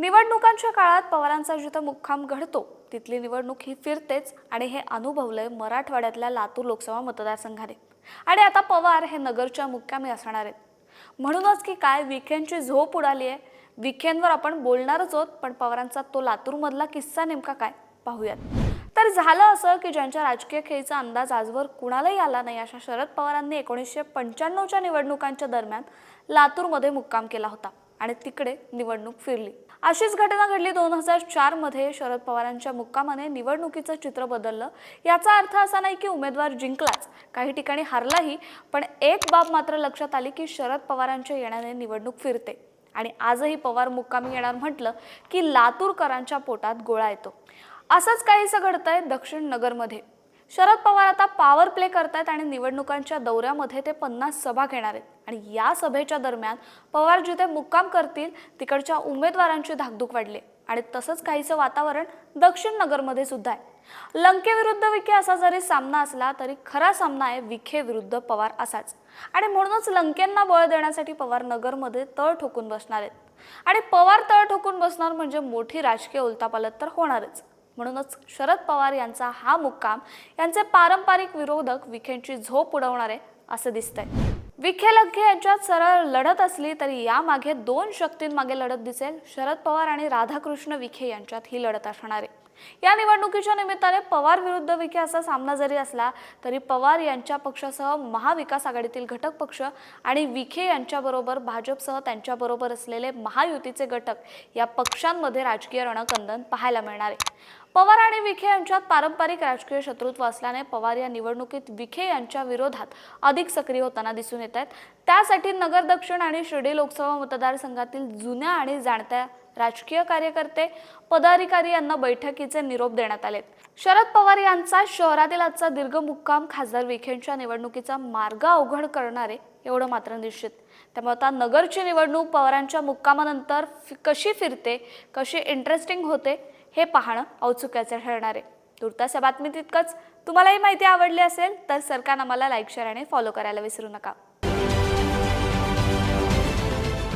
निवडणुकांच्या काळात पवारांचा जिथं मुक्काम घडतो तिथली निवडणूक ही फिरतेच आणि हे अनुभवलंय मराठवाड्यातल्या लातूर लोकसभा मतदारसंघाने. आणि आता पवार हे नगरच्या मुक्कामी असणार आहेत. म्हणूनच की काय विखेंची झोप उडाली आहे. विखेंवर आपण बोलणारच आहोत पण पवारांचा तो लातूरमधला किस्सा नेमका काय? पाहूयात. तर झालं असं की ज्यांच्या राजकीय खेळीचा अंदाज आजवर कुणालाही आला नाही अशा शरद पवारांनी एकोणीसशे पंच्याण्णवच्या निवडणुकांच्या दरम्यान लातूरमध्ये मुक्काम केला होता. आणि तिकडे निवडणूक फिरली. अशीच घटना घडली दोन हजार चारमध्ये शरद पवारांच्या मुक्कामाने निवडणुकीचं चित्र बदललं. याचा अर्थ असा नाही की उमेदवार जिंकलाच काही ठिकाणी हरलाही पण एक बाब मात्र लक्षात आली की शरद पवारांच्या येण्याने निवडणूक फिरते. आणि आजही पवार मुक्कामी येणार म्हटलं की लातूरकरांच्या पोटात गोळा येतो. असंच काहीसं घडतंय दक्षिण नगरमध्ये. शरद पवार आता पॉवर प्ले करतायत आणि निवडणुकांच्या दौऱ्यामध्ये ते पन्नास सभा घेणार आहेत. आणि या सभेच्या दरम्यान पवार जिथे मुक्काम करतील तिकडच्या उमेदवारांची धाकधूक वाढली. आणि तसंच काहीचं वातावरण दक्षिण नगरमध्ये सुद्धा आहे. लंकेविरुद्ध विखे असा जरी सामना असला तरी खरा सामना आहे विखे विरुद्ध पवार असाच. आणि म्हणूनच लंकेंना बळ देण्यासाठी पवार नगरमध्ये तळ ठोकून बसणार आहेत. आणि पवार तळ ठोकून बसणार म्हणजे मोठी राजकीय उलतापालत तर होणारच. म्हणूनच शरद पवार यांचा हा मुक्काम यांचे पारंपरिक विरोधक विखेंची झोप उडवणारे असं दिसतंय. विखे लग्गे यांच्यात सरळ लढत असली तरी यामागे दोन शक्तींमागे लढत दिसेल शरद पवार आणि राधाकृष्ण विखे यांच्यात ही लढत असणार. आहे या निवडणुकीच्या निमित्ताने पवार विरुद्ध विखे असा सामना जरी असला तरी पवार यांच्या पक्षासह महाविकास आघाडीतील घटक पक्ष आणि विखे यांच्याबरोबर भाजपसह त्यांच्याबरोबर असलेले महायुतीचे घटक या पक्षांमध्ये राजकीय रणकंदन पाहायला मिळणार आहे. पवार आणि विखे यांच्यात पारंपरिक राजकीय शत्रुत्व असल्याने पवार या निवडणुकीत विखे यांच्या विरोधात अधिक सक्रिय होताना दिसून येत आहेत. त्यासाठी नगर दक्षिण आणि शिर्डी लोकसभा मतदारसंघातील जुन्या आणि जाणत्या राजकीय कार्यकर्ते पदाधिकारी यांना बैठकीचे निरोप देण्यात आलेत. शरद पवार यांचा शहरातील आजचा दीर्घ मुक्काम खासदार विखेंच्या निवडणुकीचा मार्ग अवघड करणारे एवढं मात्र निश्चित. त्यामुळे आता नगरची निवडणूक पवारांच्या मुक्कामानंतर फि- कशी फिरते कशी इंटरेस्टिंग होते हे पाहणं औत्सुक्याचं ठरणार. आहे तुर्तास या बातमीत इतकंच. तुम्हाला ही माहिती आवडली असेल तर सरकारनामाला लाईक शेअर आणि फॉलो करायला विसरू नका.